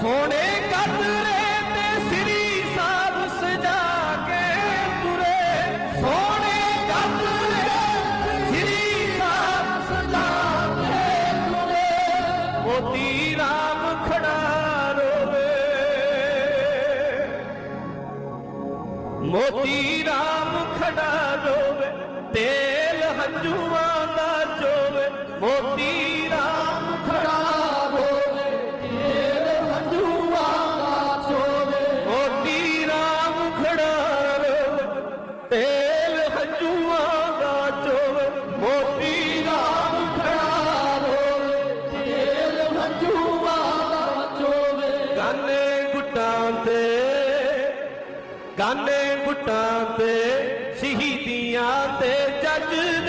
ਸੋਹਣੇ ਕਦਰੇ ਤੇ ਸ੍ਰੀ ਸਾਹਿਬ ਸਜਾ ਕੇ ਤੁਰੇ। ਸੋਹਣੇ ਕਦਰੇ ਤੇ ਸ੍ਰੀ ਸਾਹਿਬ ਸਜਾ ਕੇ ਤੁਰੇ। ਮੋਤੀ ਰਾਮ ਖੜਾ ਰੋਵੇ। ਮੋਤੀ ਰਾਮ ਖੜਾ ਰੋਵੇ। ਤੇਲ ਹੰਝੂਆਂ ਦਾ ਚੋਵੇ। ਮੋਤੀ ਤੇਲ ਹੰਝੂਆਂ ਦਾ ਚੋਵੇ ਮੋਤੀ ਰਾਮ ਖੜਾ ਹੋਵੇ। ਤੇਲ ਹੰਝੂਆਂ ਦਾ ਚੋਵੇ ਗਾਨੇ ਗੁੱਟਾਂ ਤੇ, ਗਾਨੇ ਗੁੱਟਾਂ ਤੇ, ਸ਼ਹੀਦੀਆਂ ਤੇ ਜੱਜ